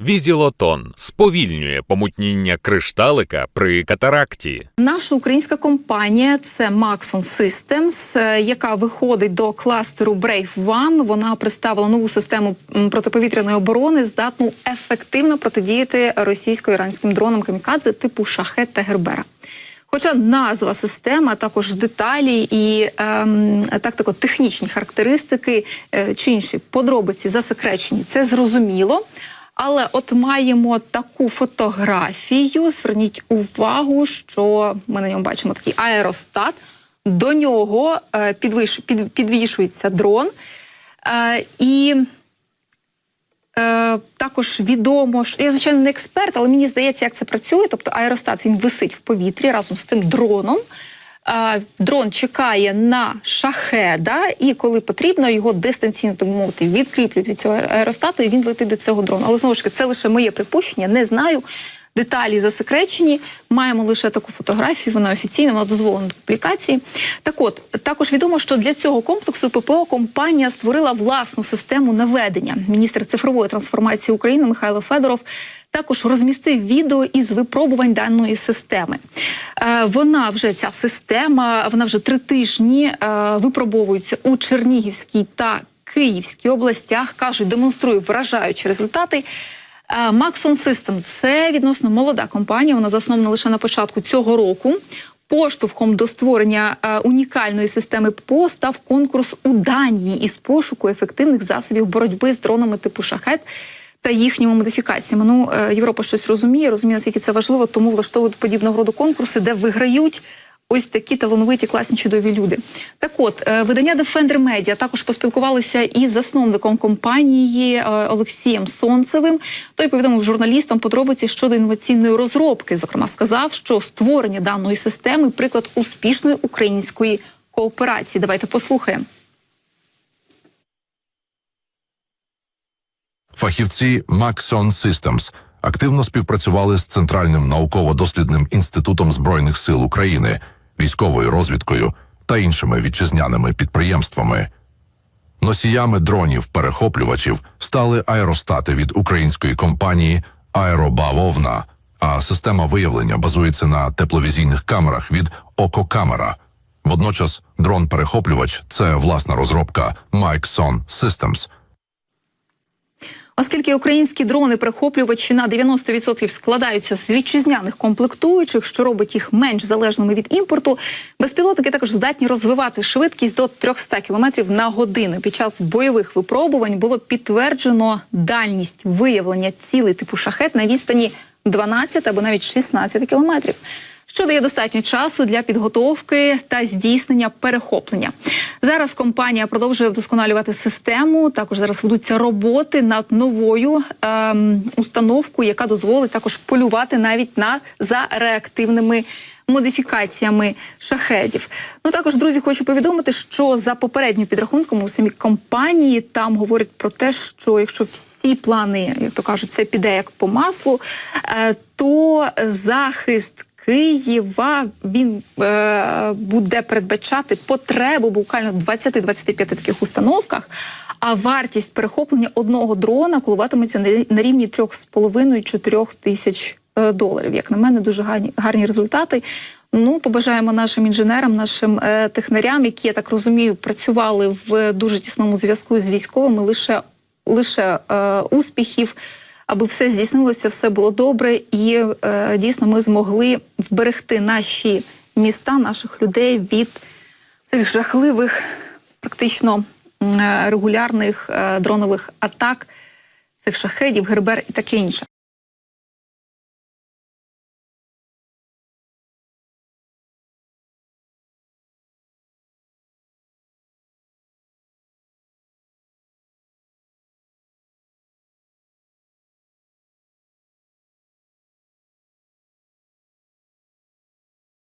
Візілотон сповільнює помутніння кришталика при катаракті. Наша українська компанія це Maxon Systems, е, яка виходить до кластеру Brave One. Вона представила нову систему протиповітряної оборони, здатну ефективно протидіяти російсько-іранським дронам камікадзе типу Шахет та Гербера. Хоча назва системи, а також деталі і ем, тактико-технічні характеристики е, чи інші подробиці засекречені, це зрозуміло. Але от маємо таку фотографію. Зверніть увагу, що ми на ньому бачимо такий аеростат. До нього е, підвиш, під, підвішується дрон. Е, і Е, також відомо, що я звичайно не експерт, але мені здається, як це працює. Тобто аеростат він висить в повітрі разом з тим дроном. Дрон чекає на шахеда, і коли потрібно, його дистанційно так мовити відкріплюють від цього аеростату, і він летить до цього дрону. Але знову ж таки, це лише моє припущення. Не знаю. Деталі засекречені, маємо лише таку фотографію, вона офіційна, вона дозволена до публікації. Так от, також відомо, що для цього комплексу ППО компанія створила власну систему наведення. Міністр цифрової трансформації України Михайло Федоров також розмістив відео із випробувань даної системи. Е, Вона вже ця система, вона вже три тижні е, випробовується у Чернігівській та Київській областях. кажуть, демонструє вражаючі результати. Е, Maxon System – це відносно молода компанія. Вона заснована лише на початку цього року. Поштовхом до створення е, унікальної системи ППО став конкурс у Данії із пошуку ефективних засобів боротьби з дронами типу шахет та їхніми модифікаціями. Ну е, Європа щось розуміє, розуміє наскільки це важливо, тому влаштовують подібного роду конкурси, де виграють. Ось такі талановиті, класні, чудові люди. Так от, е, видання Defender Media також поспілкувалися із засновником компанії е, Олексієм Сонцевим. Той повідомив журналістам подробиці щодо інноваційної розробки. Зокрема, сказав, що створення даної системи приклад успішної української кооперації. Давайте послухаємо. Фахівці Maxon Systems активно співпрацювали з Центральним науково-дослідним інститутом збройних сил України, військовою розвідкою та іншими вітчизняними підприємствами. Носіями дронів-перехоплювачів стали аеростати від української компанії Аеробавовна, а система виявлення базується на тепловізійних камерах від Ококамера. Водночас дрон-перехоплювач це власна розробка Maxon Systems – Оскільки українські дрони-прихоплювачі на 90% складаються з вітчизняних комплектуючих, що робить їх менш залежними від імпорту, безпілотники також здатні розвивати швидкість до 300 км на годину. Під час бойових випробувань було підтверджено дальність виявлення цілей типу шахет на відстані 12 або навіть 16 кілометрів що дає достатньо часу для підготовки та здійснення перехоплення. Зараз компанія продовжує вдосконалювати систему. Також зараз ведуться роботи над новою ем, установкою, яка дозволить також полювати навіть на за реактивними. Модифікаціями шахедів. Ну також друзі, хочу повідомити, що за попереднім підрахунком у самій компанії там говорять про те, що якщо всі плани, як то кажуть, все піде як по маслу, е, то захист Києва він е, буде передбачати потребу буквально в 20-25 таких установках. А вартість перехоплення одного дрона коливатиметься на, рівні 3,5-4 тисяч е, доларів. Як на мене, дуже гарні, гарні результати. Ну, побажаємо нашим інженерам, нашим е, технарям, які я так розумію, працювали в дуже тісному зв'язку з військовими, лише лише е, успіхів аби все здійснилося, все було добре, і е, дійсно ми змогли вберегти наші міста, наших людей від цих жахливих, практично е, регулярних е, дронових атак, цих шахедів, гербер і таке інше.